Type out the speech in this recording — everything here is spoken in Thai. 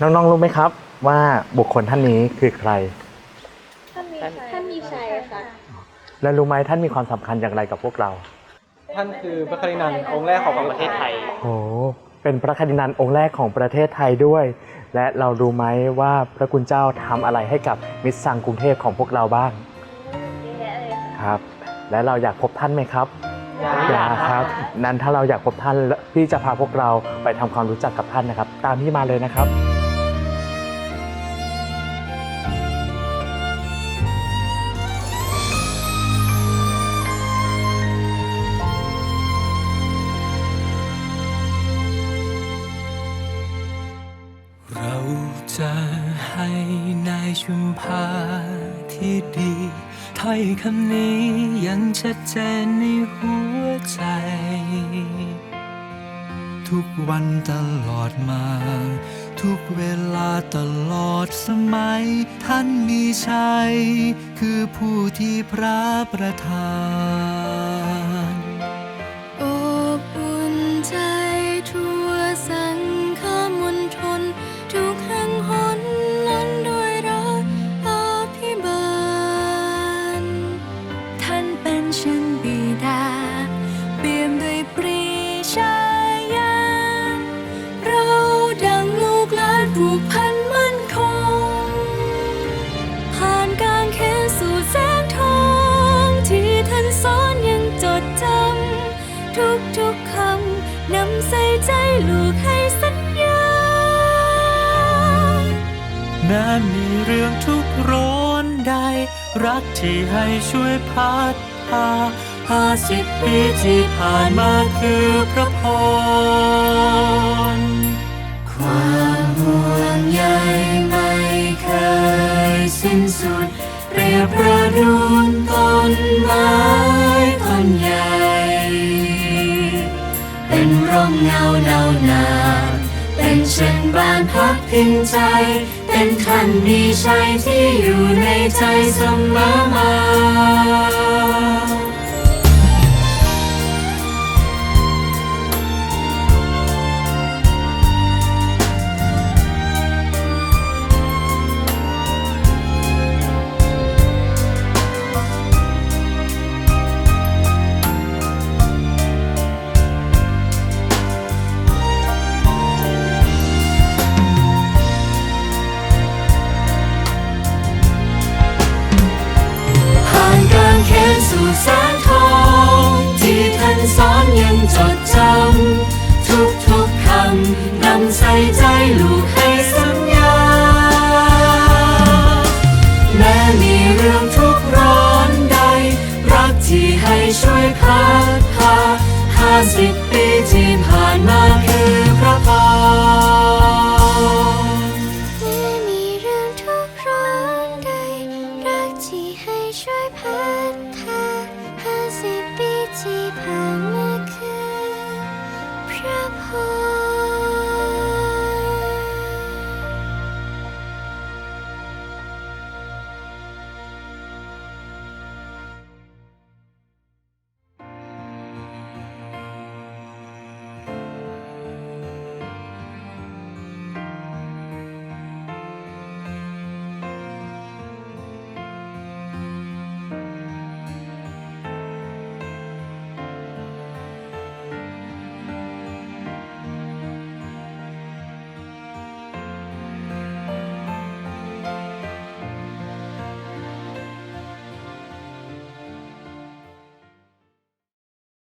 น้องๆรู้ไหมครับ ว่าบุคคลท่านนี้คือใคร ท่านมีชัยท่านมีชัยค่ะ และรู้ไหมท่านมีความสำคัญอย่างไรกับพวกเรา ท่านคือพระครินันท์องค์แรกของประเทศไทย โอ้เป็นพระคดินันองค์แรกของประเทศไทยด้วย และเรารู้ไหมว่าพระคุณเจ้าทำอะไรให้กับมิตรสังกรุงเทพของพวกเราบ้างเยอะแยะเลยค่ะครับ และเราอยากพบท่านไหมครับอยากครับ นั้นถ้าเราอยากพบท่านพี่จะพาพวกเราไปทำความรู้จักกับท่านนะครับ ตามที่มาเลยนะครับ เราจะให้นายชุมพาที่ดีถ้อยคำนี้ยังชัดเจนในหัวใจ ทุกวันตลอดมา ทุกเวลาตลอดสมัย ท่านมีชัย คือผู้ที่พระประทาน ทุกทุกๆคำนำใส่ใจลูกให้สัญญา แม้มีเรื่องทุกข์ร้อนใด รักที่ให้ช่วยพัดพาห้าสิบปีที่ผ่านมาคือพระพร ความห่วงใยไม่เคยสิ้นสุด เปรียบประดุ ร่มเงาเนานาเป็นเช่นบ้านพักพิงใจ เป็นท่านมีชัยที่อยู่ในใจเสมอมาำนำใ